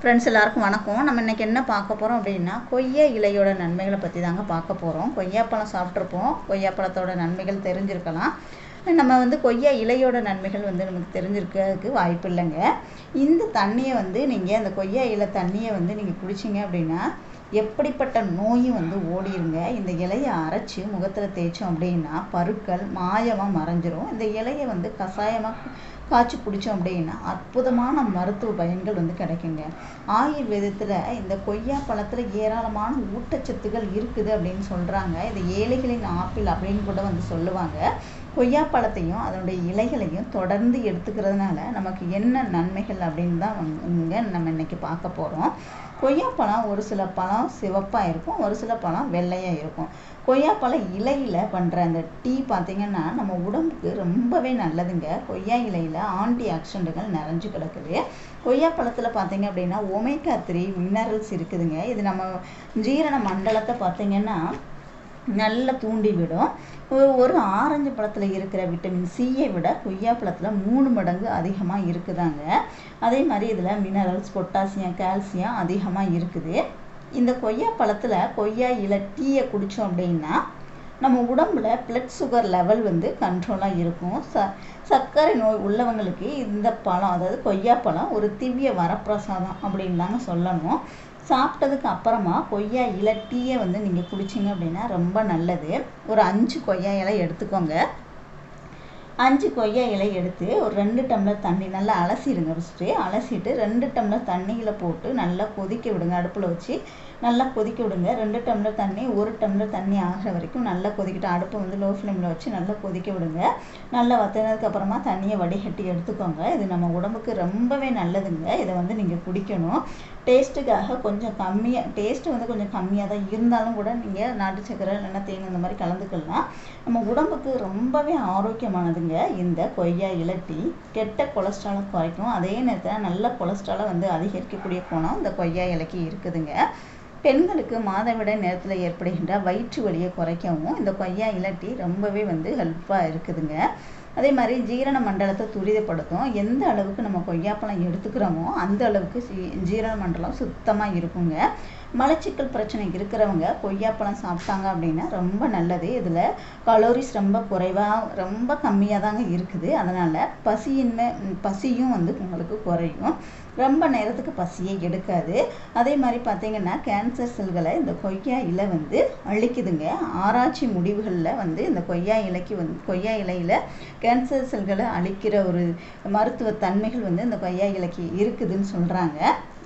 Friends எல்லாருக்கும் வணக்கம். நம்ம இன்றைக்கி என்ன பார்க்க போகிறோம் அப்படின்னா கொய்யா இலையோட நன்மைகளை பற்றி தாங்க பார்க்க போகிறோம் கொய்யாப்பழம் சாப்பிட்ருப்போம் கொய்யாப்பழத்தோட நன்மைகள் தெரிஞ்சிருக்கலாம். நம்ம வந்து கொய்யா இலையோட நன்மைகள் வந்து நமக்கு தெரிஞ்சிருக்கிறதுக்கு வாய்ப்பு இல்லைங்க. இந்த தண்ணியை வந்து நீங்கள் அந்த கொய்யா இலை தண்ணியை வந்து நீங்கள் குடிச்சிங்க அப்படின்னா எப்படிப்பட்ட நோயும் வந்து ஓடிருங்க. இந்த இலையை அரைச்சி முகத்தில் தேய்ச்சோம் அப்படின்னா பருக்கள் மாயமாக மறைஞ்சிரும். இந்த இலையை வந்து கஷாயமாக காய்ச்சி குடித்தோம் அப்படின்னா அற்புதமான மருத்துவ பயன்கள் வந்து கிடைக்குங்க. ஆயுர்வேதத்தில் இந்த கொய்யா பழத்தில் ஏராளமான ஊட்டச்சத்துக்கள் இருக்குது அப்படின்னு சொல்கிறாங்க இது ஏழைகளின் ஆப்பிள் அப்படின்னு கூட வந்து சொல்லுவாங்க. கொய்யா பழத்தையும் அதனுடைய இலைகளையும் தொடர்ந்து எடுத்துக்கிறதுனால நமக்கு என்ன நன்மைகள் அப்படின்னு தான் இங்கே நம்ம இன்னைக்கு பார்க்க போகிறோம் கொய்யாப்பழம் ஒரு சில பழம் சிவப்பாக இருக்கும் ஒரு சில பழம் வெள்ளையாக இருக்கும். கொய்யாப்பழம் இலையில் பண்ணுற அந்த டீ பார்த்திங்கன்னா நம்ம உடம்புக்கு ரொம்பவே நல்லதுங்க. கொய்யா இலையில் ஆன்டி ஆக்சிடென்ட்டுகள் நிறைஞ்சு கிடக்குது. கொய்யா பழத்தில் பார்த்தீங்க அப்படின்னா ஒமேகா த்ரீ மினரல்ஸ் இருக்குதுங்க. இது நம்ம ஜீரண மண்டலத்தை பார்த்திங்கன்னா நல்லா தூண்டி விடும். ஒரு ஆரஞ்சு பழத்தில் இருக்கிற விட்டமின் சியை விட கொய்யா பழத்தில் மூணு மடங்கு அதிகமாக இருக்குதாங்க. அதே மாதிரி இதில் மினரல்ஸ் பொட்டாசியம் கால்சியம் அதிகமாக இருக்குது. இந்த கொய்யா பழத்தில் கொய்யா இலை டீயை குடித்தோம் அப்படின்னா நம்ம உடம்புல பிளட் சுகர் லெவல் வந்து கண்ட்ரோலாக இருக்கும். ச சர்க்கரை நோய் உள்ளவங்களுக்கு இந்த பழம் அதாவது கொய்யா பழம் ஒரு திவ்ய வரப்பிரசாதம் அப்படின்னு தாங்க சொல்லணும். சாப்பிட்டதுக்கு அப்புறமா கொய்யா இலை டீயை வந்து நீங்கள் குடிச்சிங்க அப்படின்னா ரொம்ப நல்லது. ஒரு அஞ்சு கொய்யா இலை எடுத்துக்கோங்க. அஞ்சு கொய்யா இலை எடுத்து ஒரு ரெண்டு டம்ளர் தண்ணி நல்லா அலசிடுங்க ஃபஸ்ட்டு அலசிட்டு ரெண்டு டம்ளர் தண்ணியில் போட்டு நல்லா கொதிக்க விடுங்க. அடுப்பில் வச்சு நல்லா கொதிக்க விடுங்க. ரெண்டு டம்ளர் தண்ணி ஒரு டம்ளர் தண்ணி ஆகிற வரைக்கும் நல்லா கொதிக்கிட்டு அடுப்பை வந்து லோ ஃப்ளேமில் வச்சு நல்லா கொதிக்க விடுங்க. நல்லா வத்தினதுக்கப்புறமா தண்ணியை வடிகட்டி எடுத்துக்கோங்க. இது நம்ம உடம்புக்கு ரொம்பவே நல்லதுங்க. இதை வந்து நீங்கள் குடிக்கணும். டேஸ்ட்டுக்காக கொஞ்சம் கம்மியாக டேஸ்ட்டு வந்து கொஞ்சம் கம்மியாக தான் இருந்தாலும் கூட நீங்கள் நாட்டு சக்கரை இல்லைன்னா தேன் இந்த மாதிரி கலந்துக்கலாம். நம்ம உடம்புக்கு ரொம்பவே ஆரோக்கியமானதுங்க. இந்த கொய்யா இலட்டி கெட்ட கொலஸ்ட்ராலை குறைக்கும் அதே நேரத்தில் நல்ல கொலஸ்ட்ராலை வந்து அதிகரிக்கக்கூடிய குணம் இந்த கொய்யா இலைக்கு இருக்குதுங்க. பெண்களுக்கு மாதவிட நேரத்தில் ஏற்படுகின்ற வயிற்று வலியை குறைக்கவும் இந்த கொய்யா இலட்டி ரொம்பவே வந்து ஹெல்ப்பாக இருக்குதுங்க. அதே மாதிரி ஜீரண மண்டலத்தை துரிதப்படுத்தும். எந்த அளவுக்கு நம்ம கொய்யாப்பழம் எடுத்துக்கிறோமோ அந்த அளவுக்கு ஜீரண மண்டலம் சுத்தமாக இருக்குங்க. மலச்சிக்கல் பிரச்சனை இருக்கிறவங்க கொய்யாப்பழம் சாப்பிட்டாங்க அப்படின்னா ரொம்ப நல்லது. இதில் கலோரிஸ் ரொம்ப குறைவாக ரொம்ப கம்மியாக தாங்க இருக்குது. அதனால் பசியின்மை பசியும் வந்து உங்களுக்கு குறையும். ரொம்ப நேரத்துக்கு பசியே எடுக்காது. அதே மாதிரி பார்த்திங்கன்னா கேன்சர் செல்களை இந்த கொய்யா இலை வந்து அழிக்குதுங்க. ஆராய்ச்சி முடிவுகளில் வந்து இந்த கொய்யா இலைக்கு வந்து கொய்யா இலையில் கேன்சர் செல்களை அழிக்கிற ஒரு மருத்துவ தன்மைகள் வந்து இந்த கொய்யா இலைக்கு இருக்குதுன்னு சொல்கிறாங்க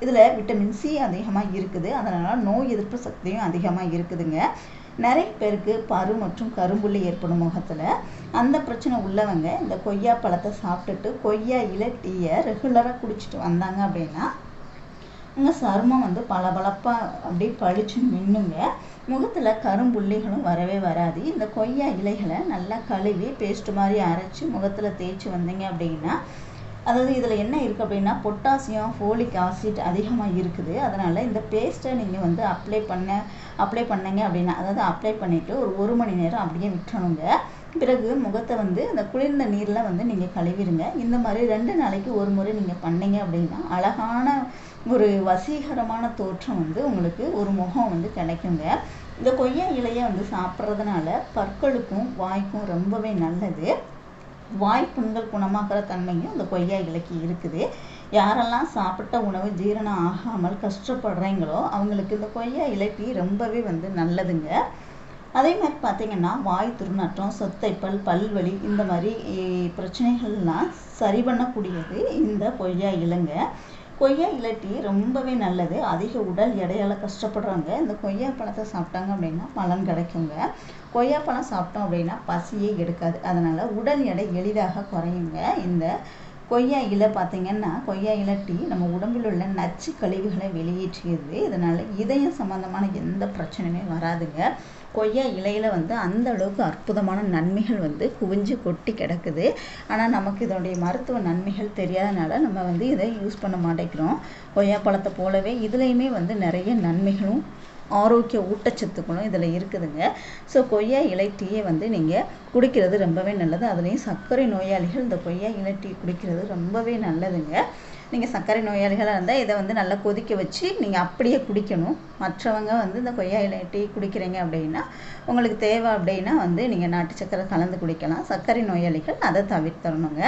இதில் விட்டமின் சி அதிகமாக இருக்குது. அதனால் நோய் எதிர்ப்பு சக்தியும் அதிகமாக இருக்குதுங்க. நிறைய பேருக்கு பரு மற்றும் கரும்புள்ளி ஏற்படும் முகத்தில். அந்த பிரச்சனை உள்ளவங்க இந்த கொய்யா பழத்தை சாப்பிட்டுட்டு கொய்யா இலை டீயை ரெகுலராக குடிச்சிட்டு வந்தாங்க அப்படின்னா உங்கள் சருமம் வந்து பளபளப்பாக அப்படியே பளிச்சு மின்னுங்க. முகத்தில் கரும்புள்ளிகளும் வரவே வராது. இந்த கொய்யா இலைகளை நல்லா கழுவி பேஸ்ட் மாதிரி அரைச்சி முகத்தில் தேய்ச்சி வந்தீங்க அப்படின்னா அதாவது இதில் என்ன இருக்குது அப்படின்னா பொட்டாசியம் ஃபோலிக் ஆசிட் அதிகமாக இருக்குது. அதனால் இந்த பேஸ்ட்டை நீங்கள் வந்து அப்ளை பண்ண அப்ளை பண்ணுங்க அப்படின்னா அதாவது அப்ளை பண்ணிவிட்டு ஒரு ஒரு மணி நேரம் அப்படியே விட்டுறணுங்க. பிறகு முகத்தை வந்து அந்த குளிர்ந்த நீரில் வந்து நீங்கள் கழுவிடுங்க. இந்த மாதிரி ரெண்டு நாளைக்கு ஒரு முறை நீங்கள் பண்ணீங்க அப்படின்னா அழகான ஒரு வசீகரமான தோற்றம் வந்து உங்களுக்கு ஒரு முகம் வந்து கிடைக்குங்க. இந்த கொய்யா இலையை வந்து சாப்பிட்றதுனால பற்களுக்கும் வாய்க்கும் ரொம்பவே நல்லது. வாய்ப்புண்கள் குணமாகிற தன்மையும் இந்த கொய்யா இலைக்கு இருக்குது. யாரெல்லாம் சாப்பிட்ட உணவு ஜீரணம் ஆகாமல் கஷ்டப்படுறீங்களோ அவங்களுக்கு இந்த கொய்யா இலைப்பி ரொம்பவே வந்து நல்லதுங்க. அதே மாதிரி பார்த்தீங்கன்னா வாய் துர்நாற்றம் சொத்தைப்பல் பல்வலி இந்த மாதிரி பிரச்சனைகள்லாம் சரி பண்ணக்கூடியது இந்த கொய்யா இலைங்க. கொய்யா இலட்டி ரொம்பவே நல்லது. அதிக உடல் எடையால் கஷ்டப்படுறவங்க இந்த கொய்யா பழத்தை சாப்பிட்டாங்க அப்படின்னா பலன் கிடைக்குங்க. கொய்யா பழம் சாப்பிட்டோம் அப்படின்னா பசியே எடுக்காது. அதனால் உடல் எடை எளிதாக குறையுங்க. இந்த கொய்யா இலை பார்த்தீங்கன்னா கொய்யா இலை டீ நம்ம உடம்பில் உள்ள நச்சு கழிவுகளை வெளியேற்றியது. இதனால் இதயம் சம்மந்தமான எந்த பிரச்சனையுமே வராதுங்க. கொய்யா இலையில் வந்து அந்த அளவுக்கு அற்புதமான நன்மைகள் வந்து குவிஞ்சு கொட்டி கிடக்குது. ஆனால் நமக்கு இதனுடைய மருத்துவ நன்மைகள் தெரியாதனால நம்ம வந்து இதை யூஸ் பண்ண மாட்டேங்கிறோம். கொய்யா பழத்தை போலவே இதுலேயுமே வந்து நிறைய நன்மைகளும் ஆரோக்கிய ஊட்டச்சத்துக்களும் இதில் இருக்குதுங்க. ஸோ கொய்யா இலை டீயை வந்து நீங்கள் குடிக்கிறது ரொம்பவே நல்லது. அதுலேயும் சர்க்கரை நோயாளிகள் இந்த கொய்யா இலை டீ குடிக்கிறது ரொம்பவே நல்லதுங்க. நீங்கள் சர்க்கரை நோயாளிகளாக இருந்தால் இதை வந்து நல்லா கொதிக்க வச்சு நீங்கள் அப்படியே குடிக்கணும். மற்றவங்க வந்து இந்த கொய்யா இலை டீ குடிக்கிறீங்க அப்படின்னா உங்களுக்கு தேவை அப்படின்னா வந்து நீங்கள் நாட்டு சர்க்கரை கலந்து குடிக்கலாம். சர்க்கரை நோயாளிகள் அதை தவிர்த்தரணுங்க.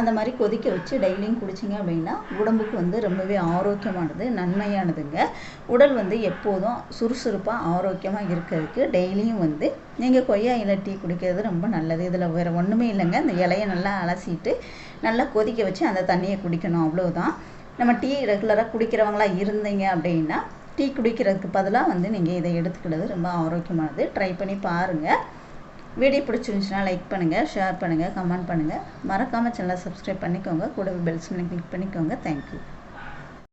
அந்த மாதிரி கொதிக்க வச்சு டெய்லியும் குடிச்சிங்க அப்படின்னா உடம்புக்கு வந்து ரொம்பவே ஆரோக்கியமானது நன்மையானதுங்க. உடல் வந்து எப்போதும் சுறுசுறுப்பாக ஆரோக்கியமாக இருக்கிறதுக்கு டெய்லியும் வந்து நீங்கள் கொய்யா இலை டீ குடிக்கிறது ரொம்ப நல்லது. இதில் வேறு ஒன்றுமே இல்லைங்க. இந்த இலையை நல்லா அலசிட்டு நல்லா கொதிக்க வச்சு அந்த தண்ணியை குடிக்கணும் அவ்வளோதான் நம்ம டீ ரெகுலராக குடிக்கிறவங்களா இருந்தீங்க அப்படின்னா டீ குடிக்கிறதுக்கு பதிலாக வந்து நீங்கள் இதை எடுத்துக்கிறது ரொம்ப ஆரோக்கியமானது. ட்ரை பண்ணி பாருங்கள் வீடியோ பிடிச்சிருந்துச்சுன்னா லைக் பண்ணுங்கள் ஷேர் பண்ணுங்கள் கமெண்ட் பண்ணுங்கள் மறக்காமல் சேனலை சப்ஸ்கிரைப் பண்ணிக்கோங்க. கூடவே பெல்ஸ் சிம்லை கிளிக் பண்ணிக்கோங்க. Thank you